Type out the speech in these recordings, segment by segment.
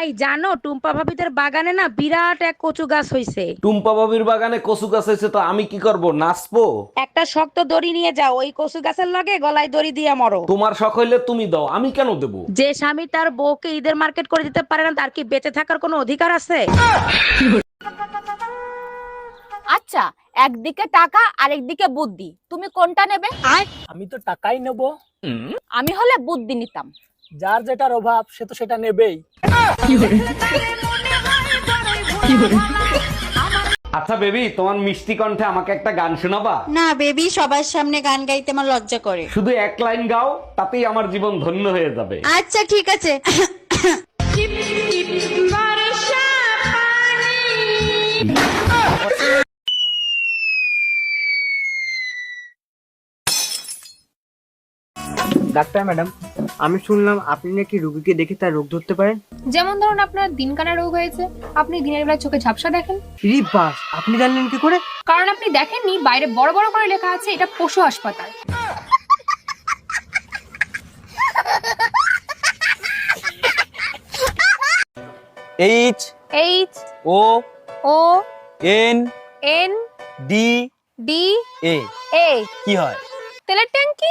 এই জানো টুম্পা ভাবিদের বাগানে না বিরাট এক কচু গাছ হইছে। টুম্পা বাবির বাগানে কচু গাছ হয়েছে তো আমি কি করব? নাচবো? একটা শক্ত দড়ি নিয়ে যাও ওই কচু গাছের লগে গলায় দড়ি দিয়ে মরো। তোমার শখ হইলে তুমি দাও আমি কেন দেবো? যে স্বামী তার বউকে ঈদের মার্কেট করে দিতে পারে না তার কি বেঁচে থাকার কোনো অধিকার আছে? আচ্ছা একদিকে টাকা আরেকদিকে বুদ্ধি। তুমি কোনটা নেবে? আমি তো টাকাই নেব। আমি হলে বুদ্ধি নিতাম। যার যেটার অভাব সে তো সেটা নেবেই। আচ্ছা বেবি তোমার মিষ্টি কণ্ঠে আমাকে একটা গান শোনাবা? না বেবি সবার সামনে গান গাইতে আমার লজ্জা করে। শুধু এক লাইন গাও তাতেই আমার জীবন ধন্য হয়ে যাবে। আচ্ছা ঠিক আছে। ডাক্তার ম্যাডাম আমি শুনলাম আপনি নাকি রুগীকে দেখে তার রোগ ধরতে পারেন। যেমন ধরুন আপনার দিনকানা রোগ হয়েছে আপনি দিনের বেলা চোখে ঝাপসা দেখেন। রি বাস আপনি জানলেন কি করে? কারণ আপনি দেখেননি বাইরে বড় বড় করে লেখা আছে এটা পশু হাসপাতাল। H H O O N N D D A. A. কি হয়? তেলের ট্যাঙ্কি?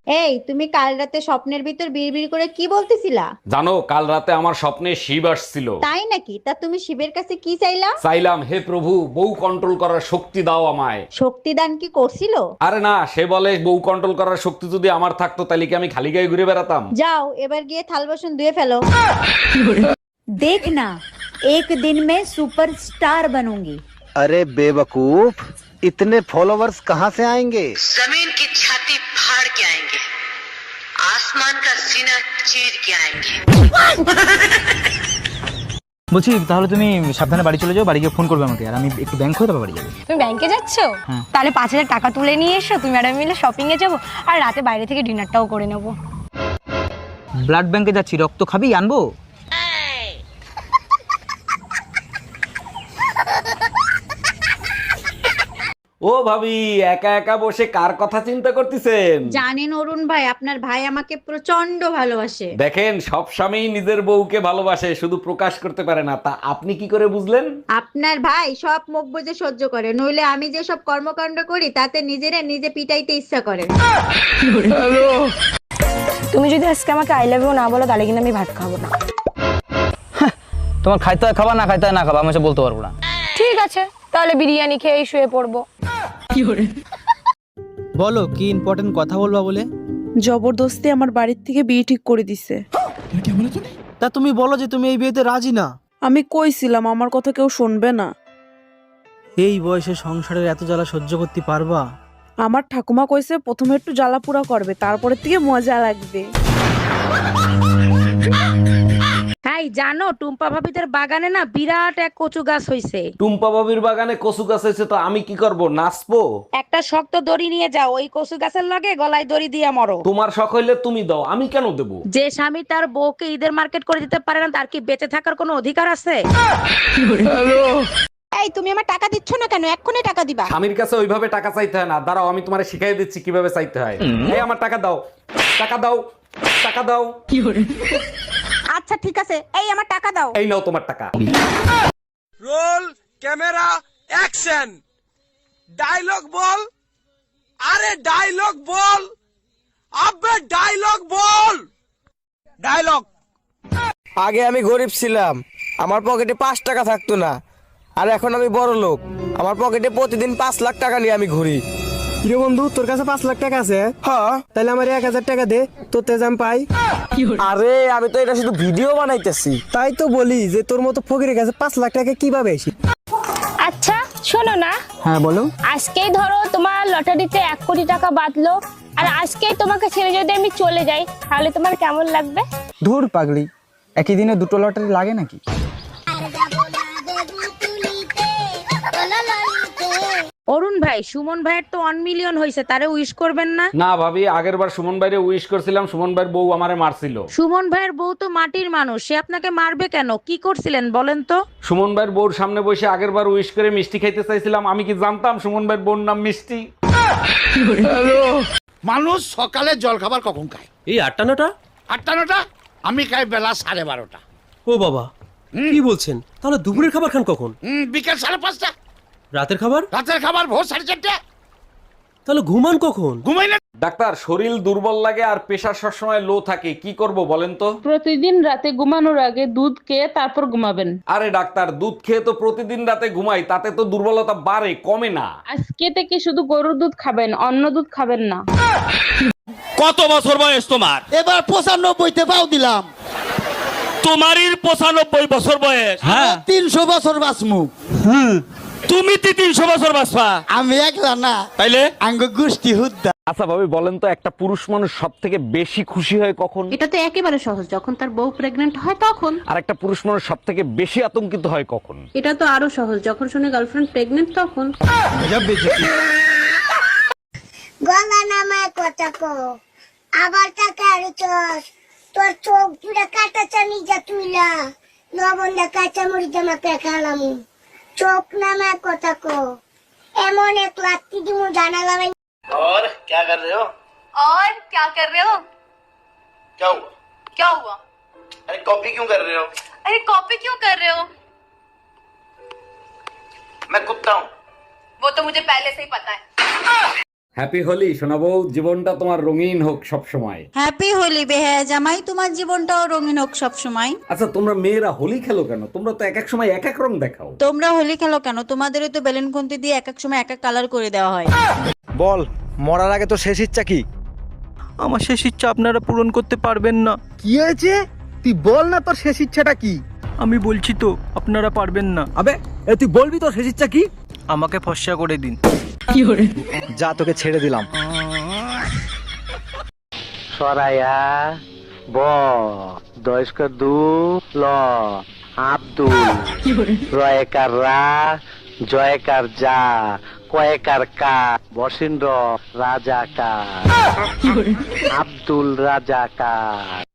এই তুমি কাল রাতে স্বপ্নের ভিতর বিড়বিড় করে কি বলতেছিলা জানো কাল রাতে আমার স্বপ্নে শিব আসছিল তাই নাকি তা তুমি শিবের কাছে কি চাইলা চাইলাম হে প্রভু বউ কন্ট্রোল করার শক্তি দাও আমায় শক্তিদান কি করছিল আরে না সে বলে বউ কন্ট্রোল করার শক্তি যদি আমার থাকতো তাহলে কি আমি খালি গায়ে ঘুরে বেড়াতাম যাও এবার গিয়ে থাল বাসন ধুয়ে ফেলো দেখনা এক দিন মে সুপারস্টার बनूंगी अरे बेवकूफ इतने फॉलोवर्स कहाँ से आएंगे जमीन आसमान का सीना चीर के आएंगे বলছি তাহলে তুমি সাবধানে বাড়ি চলে যাও বাড়ি গিয়ে ফোন করবে আমাকে আর আমি একটু ব্যাংক হয়ে তারপর বাড়ি যাবো তুমি ব্যাংকে যাচ্ছ তাহলে পাঁচ হাজার টাকা তুলে নিয়ে এসো তুমি ম্যাডাম মিলে শপিং এ যাবো আর রাতে বাইরে থেকে ডিনারটাও করে নেবো ব্লাড ব্যাংকে যাচ্ছি রক্ত খাবি আনবো ও ভাবি একা একা বসে কার কথা চিন্তা করতেছেন? জানেন অরুণ ভাই আপনার ভাই আমাকে প্রচণ্ড ভালোবাসে। দেখেন সব স্বামী নিজের বউকে ভালোবাসে শুধু প্রকাশ করতে পারে না তা আপনি কি করে বুঝলেন? আপনার ভাই সব মুখ বুঝে সহ্য করে নইলে আমি যে সব কর্মকাণ্ড করি তাতে নিজেরা নিজে পিটাইতে ইচ্ছা করে। তুমি যদি আজকে আমাকে আই লাভ ইউ না বলো তাহলে কিন্তু আমি ভাত খাব না। তোমার খাইতে হয় খাবা না খাইতে হয় না খাবা আমি সে বলতে পারব না। ঠিক আছে তাহলে বিরিয়ানি খেয়ে শুয়ে পড়ব। বলো কি ইম্পর্টেন্ট কথা বলবা বলে? জবরদস্তি আমার বাড়ির থেকে বিয়ে ঠিক করে দিছে। তা তুমি বলো যে তুমি এই বিয়েতে রাজি না? আমি কইছিলাম আমার কথা কেউ শুনবে না। এই বয়সে সংসারের এত জ্বালা সহ্য করতে পারবা? আমার ঠাকুমা কইছে প্রথমে একটু জ্বালা পুরা করবে তারপরের থেকে মজা লাগবে। এই জানো টুম্পা ভাবিদের বাগানে না বিরাট এক কচু গাছ হইছে। টুম্পা বাবির বাগানে কচু গাছ হয়েছে তো আমি কি করব? নাচবো? একটা শক্ত দড়ি নিয়ে যাও ওই কচু গাছের লগে গলায় দড়ি দিয়ে মরো। তোমার শখ হইলে তুমি দাও আমি কেন দেবো? যে স্বামী তার বউকে ঈদের মার্কেট করে দিতে পারে না তার কি বেঁচে থাকার কোনো অধিকার আছে? এই তুমি আমার টাকা দিচ্ছ না কেন? এক্ষুনি টাকা দিবা। স্বামীর কাছে ওইভাবে টাকা চাইতে হয় না। দাঁড়াও আমি তোমারে শিখাই দিচ্ছি কীভাবে চাইতে হয়। এই আমার টাকা দাও। টাকা দাও। টাকা দাও। আচ্ছা ঠিক আছে। এই আমার টাকা দাও। এই নাও তোমার টাকা। Roll camera action. ডায়লগ বল। আরে ডায়লগ বল। আবে ডায়লগ বল। ডায়লগ। আগে আমি গরিব ছিলাম। আমার পকেটে পাঁচ টাকা থাকতো না। আর এখন আমি বড় লোক। আমার পকেটে প্রতিদিন পাঁচ লাখ টাকা নিয়ে আমি ঘুরি। কিরে বন্ধু তোর কাছে পাঁচ লাখ টাকা আছে? হ্যাঁ। তাহলে আমার এক হাজার টাকা দে। তোর তেজাম পাই। আরে আমি তো এটা শুধু ভিডিও বানাইতেছি। তাই তো বলি যে তোর মতো ফকিরের কাছে পাঁচ লাখ টাকা কীভাবে আসি আচ্ছা শোনো না। হ্যাঁ বলো। আজকেই ধরো তোমার লটারিতে এক কোটি টাকা বাঁধলো আর আজকেই তোমাকে ছেড়ে যদি আমি চলে যাই তাহলে তোমার কেমন লাগবে? ধুর পাগলি একই দিনে দুটো লটারি লাগে নাকি? অরুণ ভাই সুমন ভাইয়ের তো ওয়ান মিলিয়ন হয়েছে তারে উইশ করবেন না? না ভাবি আগের বার সুমন ভাইরে উইশ করছিলাম সুমন ভাইয়ের বউ আমারে মারছিল। সুমন ভাইয়ের বউ তো মাটির মানুষ সে আপনাকে মারবে কেন? কি করছিলেন বলেন তো? সুমন ভাইয়ের বউর সামনে বসে আগের বার উইশ করে মিষ্টি খাইতে চাইছিলাম আমি কি জানতাম সুমন ভাইয়ের বউর নাম মিষ্টি? মানুষ সকালে জল খাবার কখন খায়? এই আটটা নটা? আটটা নটা? আমি খাই বেলা সাড়ে বারোটা। ও বাবা কি বলছেন? তাহলে দুপুরের খাবার খান কখন? হুম, বিকেল সাড়ে পাঁচটা। রাতের খাবার? রাতের খাবার ভোর সাড়ে চারটে। তাহলে ঘুমান কখন? ঘুমাই না। ডাক্তার শরীর দুর্বল লাগে আর প্রেশার সবসময় লো থাকে কি করব বলেন তো? প্রতিদিন রাতে ঘুমানোর আগে দুধ খেয়ে তারপর ঘুমাবেন। আরে ডাক্তার দুধ খেয়ে তো প্রতিদিন রাতে ঘুমাই তাতে তো দুর্বলতা বাড়ে কমে না। আজকে থেকে শুধু গরুর দুধ খাবেন অন্য দুধ খাবেন না। কত বছর বয়স তোমার? এবার পঁচানব্বইতে পাও দিলাম। তোমারই পঁচানব্বই বছর বয়স। হ্যাঁ। তিনশো বছর বাঁচমু। তুমি তি তিনশো বছর বাঁচবা। আমি একলা না। তাইলে? আঙ্গ গোষ্ঠী হুদ্দা। আচ্ছা ভাবি বলেন তো একটা পুরুষ মানুষ সব থেকে বেশি খুশি হয় কখন? এটা তো একেবারে সহজ যখন তার বউ প্রেগনেন্ট হয় তখন। আর একটা পুরুষ মানুষ সব থেকে বেশি আতঙ্কিত হয় কখন? এটা তো আরও সহজ যখন শুনে গার্লফ্রেন্ড প্রেগনেন্ট তখন। গলা নামায় কথা কো আবার টাকা আর চস তোর চোখ পুরা কাটা চানি যা তুইলা লবণ দা কাঁচা মরি জামা পেখালাম চোখ নামায় কথা কো এমন এক লাত্তি দিমু জানা লাগাই और क्या कर रहे हो और क्या कर रहे हो क्या हुआ क्या हुआ अरे कॉपी क्यों कर रहे हो अरे कॉपी क्यों कर रहे हो मैं कुत्ता हूँ वो तो मुझे पहले से ही पता है হ্যাপি হোলি শোনাবো জীবনটা তোমার রঙিন হোক সব সময় হ্যাপি হোলি বেহায়া জামাই তোমার জীবনটাও রঙিন হোক সব সময় আচ্ছা তোমরা মেয়েরা হোলি খেলো কেন? তোমরা তো এক এক সময় এক এক রং দেখাও। তোমরা হোলি খেলো কেন? তোমাদেরও তো বেলুন খুন্তি দিয়ে এক এক সময় এক এক কালার করে দেওয়া হয়। বল মরার আগে তো শেষ ইচ্ছা কি? আমার শেষ ইচ্ছা আপনারা পূরণ করতে পারবেন না। কি হয়েছে? তুই বল না তোর শেষ ইচ্ছাটা কি? আমি বলছি তো আপনারা পারবেন না। আবে এ তুই বলবি তোর শেষ ইচ্ছা কি? আমাকে ফর্সা করে দিন। যা তোকে ছেড়ে দিলাম। সরায়া ব দয়স্কর দু ল আব্দুল রয়কার রা জয়কার যা কয়েকার কা বসিন্দ্র রাজাকার আব্দুল রাজাকার।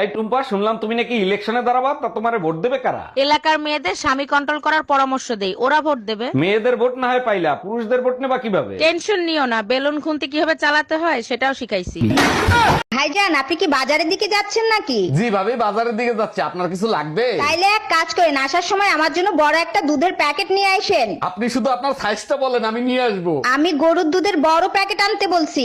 এই টুম্পা শুনলাম তুমি নাকি ইলেকশনে দাঁড়াবা তা তোমারে ভোট দেবে কারা? এলাকার মেয়েদের স্বামী কন্ট্রোল করার পরামর্শ দেই ওরা ভোট দেবে। মেয়েদের ভোট না হয় পাইলা পুরুষদের ভোট নেবা কীভাবে? টেনশন নিও না বেলুন খুন্তি কীভাবে চালাতে হয় সেটাও শিখাইছি। ভাইজান আপনি কি বাজারের দিকে যাচ্ছেন নাকি? জি ভাবি বাজারের দিকে যাচ্ছে আপনার কিছু লাগবে? তাইলে এক কাজ করেন আসার সময় আমার জন্য বড় একটা দুধের প্যাকেট নিয়ে আসেন। আপনি শুধু আপনার সাইজটা বলেন আমি নিয়ে আসব। আমি গরুর দুধের বড় প্যাকেট আনতে বলছি।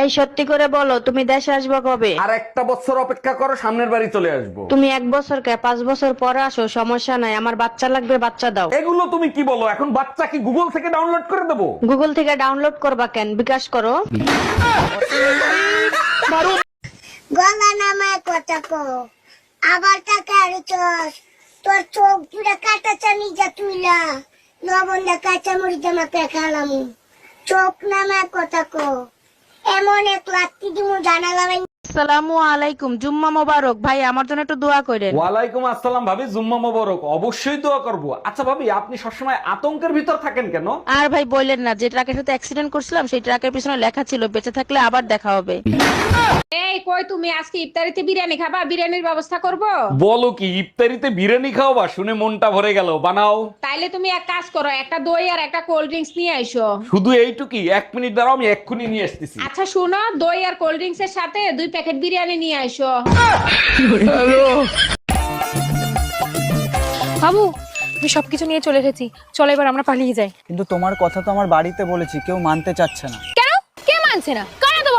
এই সত্যি করে বলো তুমি দেশে আসবে কবে? আর একটা বছর অপেক্ষা করো সামনের বাড়ি চলে আসব। তুমি এক বছর কে? পাঁচ বছর পরে আসো সমস্যা নাই আমার বাচ্চা লাগবে বাচ্চা দাও। এগুলো তুমি কি বলো? এখন বাচ্চা কি গুগল থেকে ডাউনলোড করে দেবো? গুগল থেকে ডাউনলোড করবা কেন? বিকাশ করো। গলা নামায় কথা কো আবার টাকা আর চস। তোর চোখ পুরা কাটা চানি যা তুইলা। লবণ দা কাঁচা মরি জামা পেখালাম চোখ নামায় কথা কো এমন এক লাত্তি দিমু জানা আসসালামু আলাইকুম জুম্মা মোবারক। ভাই আমার জন্য একটু দোয়া করেন। ওয়ালাইকুম আসসালাম ভাবি জুম্মা মোবারক। অবশ্যই দোয়া করব। আচ্ছা ভাবি আপনি সবসময় আতঙ্কের ভিতর থাকেন কেন? আর ভাই বললেন না যে ট্রাকের সাথে অ্যাক্সিডেন্ট করছিলাম সেই ট্রাকের পিছনে লেখা ছিল বেঁচে থাকলে আবার দেখা হবে। এই কই তুমি আজকে ইফতারিতে বিরিয়ানি খাবা? বিরিয়ানির ব্যবস্থা করব? বলো কি ইফতারিতে বিরিয়ানি খাও বা শুনে মনটা ভরে গেল। বানাও। তাইলে তুমি এক কাজ করো একটা দই আর একটা কোল্ড ড্রিঙ্কস নিয়ে আইসো। শুধু এইটুকুই এক মিনিট দাঁড়াও আমি এক্ষুনি নিয়ে আসতেছি। আচ্ছা শোনো দই আর কোল্ড ড্রিঙ্কস এর সাথে দুই প্যাকেট বিরিয়ানি নিয়ে আইসো। বাবু আমি সবকিছু নিয়ে চলে এসেছি। চলো এবার আমরা পালিয়ে যাই। কিন্তু তোমার কথা তো আমার বাড়িতে বলেছি কেউ মানতে চাচ্ছে না। কেন? কে মানছে না?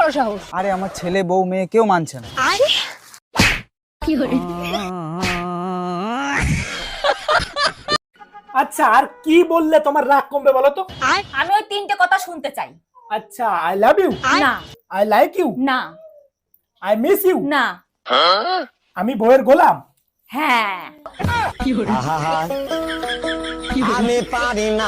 বড় সাহস। আরে আমার ছেলে বউ মেয়ে কেউ মানছে না। আরে আচ্ছা আর কি বললে তোমার রাগ কমবে বলো তো? আমি ওই তিনটে কথা শুনতে চাই। আচ্ছা আই লাভ ইউ না। আই লাইক ইউ না। আই মিস ইউ না। আমি বইয়ের গোলাম। হ্যাঁ। আমি পারি না